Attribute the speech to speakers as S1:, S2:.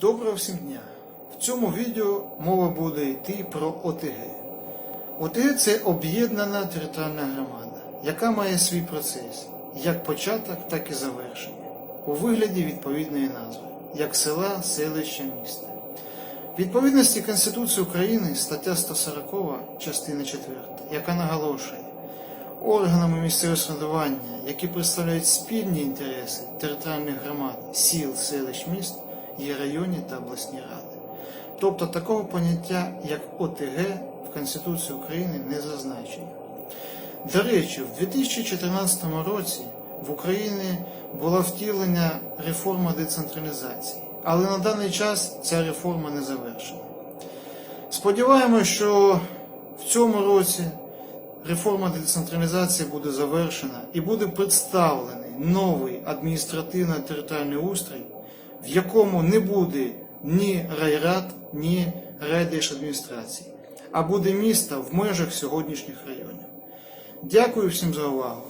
S1: Доброго всім дня! В цьому відео мова буде йти про ОТГ. ОТГ це об'єднана територіальна громада, яка має свій процес, як початок, так і завершення, у вигляді відповідної назви, як села, селища, міста. Відповідності Конституції України стаття 140, частина 4, яка наголошує, органами місцевого самоврядування, які представляють спільні інтереси територіальних громад, сіл, селищ, міст, є районні та обласні ради. Тобто такого поняття, як ОТГ, в Конституції України не зазначено. До речі, в 2014 році в Україні була втілення реформа децентралізації, але на даний час ця реформа не завершена. Сподіваємося, що в цьому році реформа децентралізації буде завершена і буде представлений новий адміністративно-територіальний устрій, в якому не буде ні райрад, ні райдержадміністрації, а буде місто в межах сьогоднішніх районів. Дякую всім за увагу.